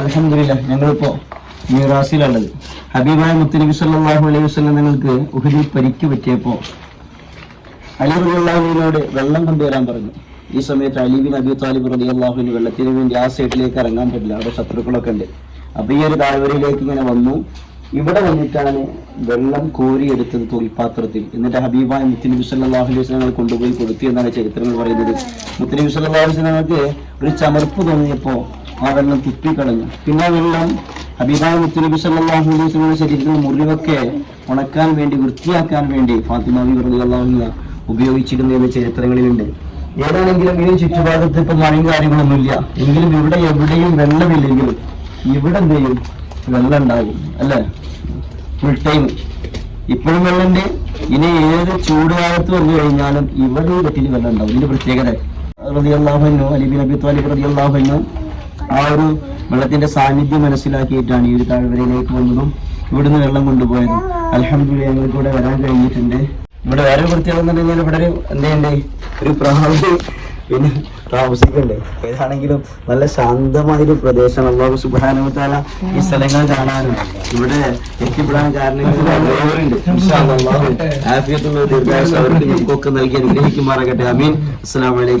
അലഹമില്ല ഞങ്ങളിപ്പോ മീറാസിലുള്ളത്. ഹബീബായ മുത്തനബി സല്ലല്ലാഹു അലൈഹി വസ്ലം നിങ്ങൾക്ക് ഉഹുദിൽ പരിക്ക് പറ്റിയപ്പോ അലി റളിയല്ലാഹുവിനോട് വെള്ളം കൊണ്ടുവരാൻ പറഞ്ഞു. ഈ സമയത്ത് അലി ബിൻ അബി താലിബ് റളിയല്ലാഹുവിന് വെള്ളത്തിന് വേണ്ടി ആ സൈഡിലേക്ക് ഇറങ്ങാൻ പറ്റില്ല. അവിടെ ശത്രുക്കളൊക്കെ ഉണ്ട്. അപ്പൊ ഈ ഒരു താഴ്വരയിലേക്ക് ഇങ്ങനെ വന്നു. ഇവിടെ വന്നിട്ടാണ് വെള്ളം കോരിയെടുത്തത് തോൽപാത്രത്തിൽ എന്നിട്ട് ഹബീബായ മുത്തനബി സല്ലല്ലാഹു അലൈഹി വസ്ലങ്ങൾ കൊണ്ടുപോയി കൊടുത്തു എന്നാണ് ചരിത്രങ്ങൾ പറയുന്നത്. മുത്തനബി സല്ലല്ലാഹു അലൈഹി വസല്ലമക്ക് ഒരു ചമർപ്പ് തോന്നിയപ്പോ ആ വെള്ളം തുപ്പിക്കളഞ്ഞു. പിന്നെ വെള്ളം ഹബീബായ മുത്തനബി സല്ലല്ലാഹു അലൈഹി ശരീരത്തിൽ മുറിവൊക്കെ ഉണക്കാൻ വേണ്ടി വൃത്തിയാക്കാൻ വേണ്ടി ഫാത്തിമ ബി റളിയല്ലാഹു അൻഹ ഉപയോഗിച്ചിരുന്നു എന്ന ചരിത്രങ്ങളിലുണ്ട്. ഏതാണെങ്കിലും ഇതിന് ചുറ്റുപാടത്ത് ഇപ്പൊ മഴയും കാര്യങ്ങളൊന്നുമില്ല. എങ്കിലും ഇവിടെ എവിടെയും വെള്ളമില്ലെങ്കിൽ ഇവിടെ എന്ത് വെള്ളം ഉണ്ടാകും അല്ലെ? ഫുൾ ടൈം ഇപ്പോഴും വെള്ളമുണ്ട്. ഇനി ഏത് ചൂട് കാലത്ത് വന്നു കഴിഞ്ഞാലും ഇവിടെ വെട്ടിൽ വെള്ളം ഉണ്ടാവും ഇതിന്റെ പ്രത്യേകത റളിയല്ലാഹു അലിബിൻ അബി താലിബ് ആ ഒരു വെള്ളത്തിന്റെ സാന്നിധ്യം മനസ്സിലാക്കിയിട്ടാണ് ഈ ഒരു താഴ്വരയിലേക്ക് വന്നതും ഇവിടുന്ന് വെള്ളം കൊണ്ടുപോയതും. അലഹമ്മദില്ല ഞങ്ങൾക്ക് ഇവിടെ വരാൻ കഴിഞ്ഞിട്ടുണ്ട്. ഇവിടെ വേറെ വൃത്തിയാണെന്നുണ്ടെങ്കിൽ ഇവിടെ ഒരു എന്തേണ്ടേ ഒരു പ്രാവ്. പിന്നെ താമസിക്കണ്ടേ? ഏതാണെങ്കിലും നല്ല ശാന്തമായൊരു പ്രദേശം അള്ളാഹു സുബാനുത്താല ഈ സ്ഥലങ്ങൾ കാണാനും. ഇവിടെ എത്തിപ്പെടാൻ കാരണങ്ങളുണ്ട് ആഫിയത്തുള്ള ദീർഘായുസ് അവർക്ക് ഞങ്ങൾക്കൊക്കെ നൽകി അനുഗ്രഹിക്കുമാറാകട്ടെ. അമീൻ. അസ്സലാമു അലൈക്കും.